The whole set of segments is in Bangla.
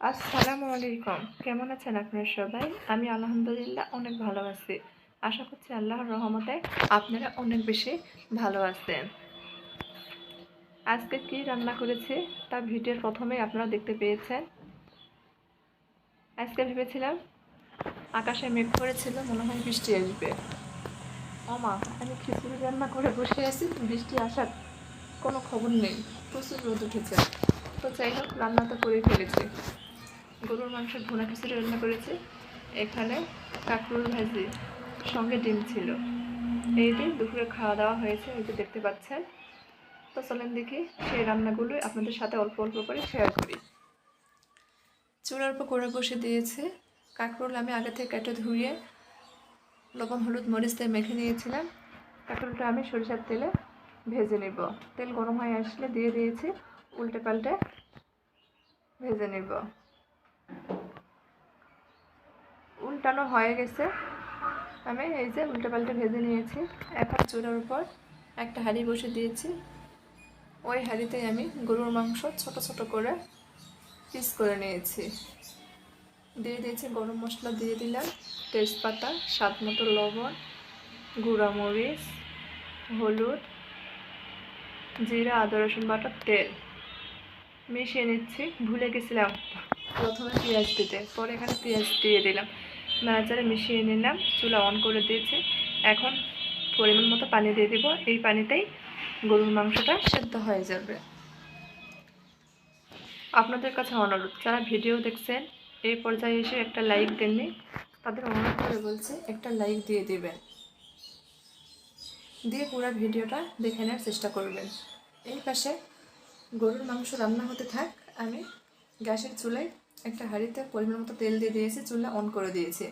আসসালামু আলাইকুম। কেমন আছেন আপনারা সবাই? আমি আলহামদুলিল্লাহ অনেক ভালো আছি। আশা করছি আল্লাহর রহমতে আপনারা অনেক বেশি ভালো আছেন। আজকে কি রান্না করেছি? তা ভিডিওর প্রথমেই আপনারা দেখতে পেয়েছেন। আজকে ভেবেছিলাম আকাশে মেঘ করেছিল, মনে হয় বৃষ্টি আসবে। আমা আমি খিচুড়ি রান্না করে বসে আছি, বৃষ্টি আসার কোনো খবর নেই। প্রচুর রোদ উঠেছে। তো যাই হোক, রান্না তো করে ফেলেছি। গরুর মাংসের ভুনা খিচুড়ি রান্না করেছি। এখানে কাঁকরুল ভাজি সঙ্গে ডিম ছিল। এই দিন দুপুরে খাওয়া দাওয়া হয়েছে, এই যে দেখতে পাচ্ছেন। তো চলেন দেখি সেই রান্নাগুলো আপনাদের সাথে অল্প অল্প করে শেয়ার করি। চুলার উপর করে বসে দিয়েছে। কাঁকরোল আমি আগে থেকে কেটে ধুয়ে লবণ, হলুদ, মরিচ দিয়ে মেখে নিয়েছিলাম। কাঁকরোলটা আমি সরিষার তেলে ভেজে নেব। তেল গরম হয়ে আসলে দিয়ে দিয়েছি, উল্টে পাল্টে ভেজে নেব। উল্টানো হয়ে গেছে। আমি এই যে উল্টে পাল্টে ভেজে নিয়েছি। এখন চুলার উপর একটা হাঁড়ি বসে দিয়েছি। ওই হাঁড়িতেই আমি গরুর মাংস ছোট ছোট করে পিস করে নিয়েছি। দিয়ে দিয়েছি গরম মশলা, দিয়ে দিলাম তেজপাতা, স্বাদ মতো লবণ গুঁড়া মরিচ হলুদ, জিরা, আদা, রসুন বাটা, তেল। মিশিয়ে নিচ্ছি, ভুলে গেছিলাম। প্রথমে পেঁয়াজ দিতে, পরে এখানে পেঁয়াজ দিয়ে দিলাম। নাড়াচাড়া মিশিয়ে নিলাম, চুলা অন করে দিয়েছি। এখন পরিমাণ মতো পানি দিয়ে দিব, এই পানিতেই গরুর মাংসটা সেদ্ধ হয়ে যাবে। আপনাদের কাছে অনুরোধ, যারা ভিডিও দেখছেন, এই পর্যায়ে এসে একটা লাইক দেননি, তাদের অনুরোধ করে বলছে, একটা লাইক দিয়ে দিবেন। দিয়ে পুরো ভিডিওটা দেখে নেওয়ার চেষ্টা করবেন। এই পাশে গরুর মাংস রান্না হতে থাক, আমি গ্যাসের চুলায় একটা হাঁড়িতে পরিমাণ মতো তেল দিয়ে দিয়েছি, চুলা অন করে দিয়েছি।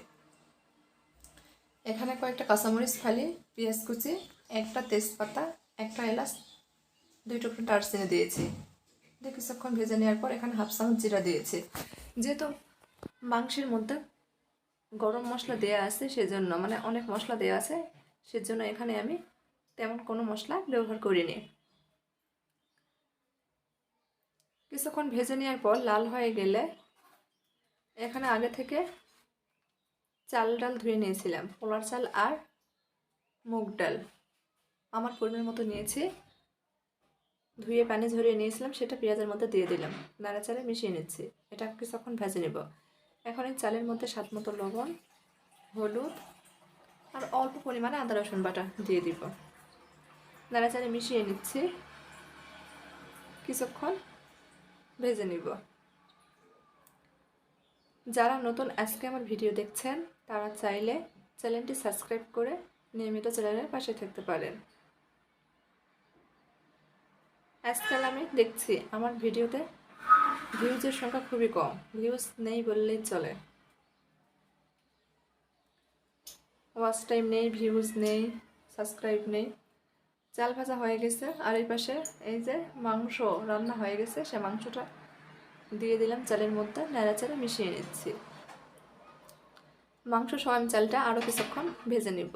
এখানে কয়েকটা কাঁচামরিচ ফালি, পেঁয়াজ কুচি, একটা তেজপাতা, একটা এলাচ, দুই টুকরো দারচিনি দিয়েছি। দিয়ে কিছুক্ষণ ভেজে নেওয়ার পর এখানে হাফ চামচ জিরা দিয়েছি। যেহেতু মাংসের মধ্যে গরম মশলা দেওয়া আছে সেজন্য মানে অনেক মশলা দেওয়া আছে, সেজন্য এখানে আমি তেমন কোনো মশলা ব্যবহার করিনি। কিছুক্ষণ ভেজে নেওয়ার পর লাল হয়ে গেলে এখানে আগে থেকে চাল ডাল ধুয়ে নিয়েছিলাম, পোলার চাল আর মুগ ডাল। আমার পরিমাণ মতো নিয়েছি। ধুয়ে পানি ঝরিয়ে নিয়েছিলাম, সেটা পেঁয়াজের মধ্যে দিয়ে দিলাম। নাড়াচাড়ে মিশিয়ে নিচ্ছি। এটা কিছুক্ষণ ভেজে নেব। এখন এই চালের মধ্যে স্বাদ মতো লবণ, হলুদ আর অল্প পরিমাণে আদা, রসুন বাটা দিয়ে দিব। নাড়াচাড়ে মিশিয়ে নিচ্ছি। কিছুক্ষণ ভেজে নিব। যারা নতুন আজকে আমার ভিডিও দেখছেন, তারা চাইলে চ্যানেলটি সাবস্ক্রাইব করে নিয়মিত চ্যানেলের পাশে থাকতে পারেন। আজকাল আমি দেখছি আমার ভিডিওতে ভিউজের সংখ্যা খুবই কম। ভিউজ নেই বললেই চলে। ওয়াচ টাইম নেই, ভিউজ নেই, সাবস্ক্রাইব নেই। চাল ভাজা হয়ে গেছে, আর এই পাশে এই যে মাংস রান্না হয়ে গেছে, সে মাংসটা দিয়ে দিলাম চালের মধ্যে, নেড়াচাড়া মিশিয়ে নিচ্ছি। মাংস সহ আমি চালটা আরও কিছুক্ষণ ভেজে নিব।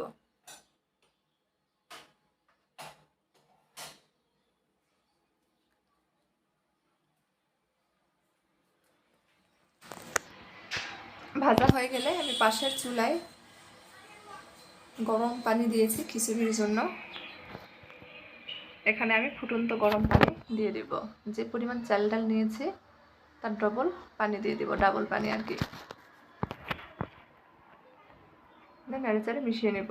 ভাজা হয়ে গেলে আমি পাশের চুলায় গরম পানি দিয়েছি খিচুড়ির জন্য। এখানে আমি ফুটন্ত গরম পানি দিয়ে দিব। যে পরিমাণ চাল ডাল নিয়েছি, তার ডবল পানি দিয়ে দিব ডাবল পানি আর কি। নেড়ে চেড়ে মিশিয়ে নেব।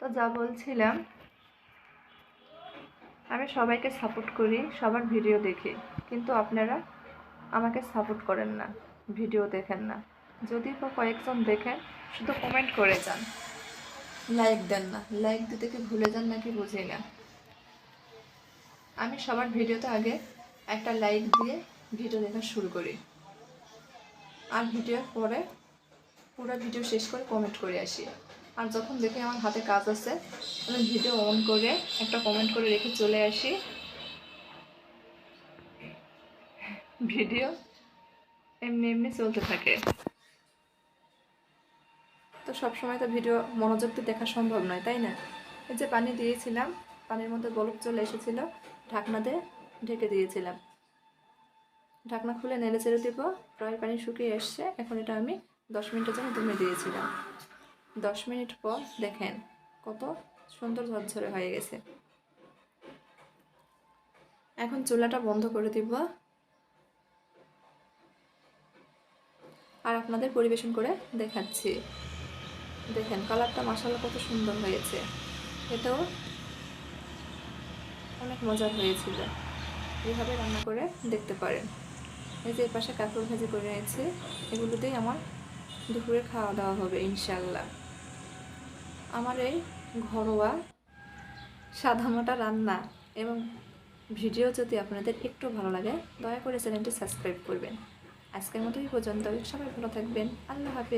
তো যা বলছিলাম, আমি সবাইকে সাপোর্ট করি, সবার ভিডিও দেখি, কিন্তু আপনারা আমাকে সাপোর্ট করেন না ভিডিও দেখেন না। যদি বা কয়েকজন দেখেন, শুধু কমেন্ট করে যান। লাইক দেন না। লাইক দিতে কি ভুলে যান নাকি বুঝি না। আমি সবার ভিডিওতে আগে একটা লাইক দিয়ে ভিডিও দেখা শুরু করি। আর ভিডিওর পরে পুরো ভিডিও শেষ করে কমেন্ট করে আসি। আর যখন দেখি আমার হাতে কাজ আছে, আমি ভিডিও অন করে একটা কমেন্ট করে রেখে চলে আসি। ভিডিও এমনি এমনি চলতে থাকে। তো সবসময় তো ভিডিও মনোযোগ দিয়ে দেখা সম্ভব নয়, তাই না? এই যে পানি দিয়েছিলাম পানির মধ্যে বলক চলে এসেছিল ঢাকনা দিয়ে ঢেকে দিয়েছিলাম। ঢাকনা খুলে নেড়ে চেড়ে দেবো, প্রায় পানি শুকিয়ে এসছে, এখন এটা আমি দশ মিনিটের জন্য দমে দিয়েছিলাম। দশ মিনিট পর দেখেন কত সুন্দর ঝরঝরে হয়ে গেছে। এখন চুলাটা বন্ধ করে দিব। আর আপনাদের পরিবেশন করে দেখাচ্ছি। দেখেন, কালারটা মশালা কত সুন্দর হয়েছে। এটাও অনেক মজার হয়েছিল। এইভাবে রান্না করে দেখতে পারেন। এই যে পাশে কাঁকড় ভাজি করে নিয়েছি, এগুলোতেই আমার দুপুরে খাওয়া দাওয়া হবে ইনশাল্লাহ আমার এই ঘরোয়া সাদামাটা রান্না এবং ভিডিও যদি আপনাদের একটু ভালো লাগে, দয়া করে চ্যানেলটি সাবস্ক্রাইব করবেন। আজকের মতো এই পর্যন্ত সবাই ভালো থাকবেন। আল্লাহ হাফেজ।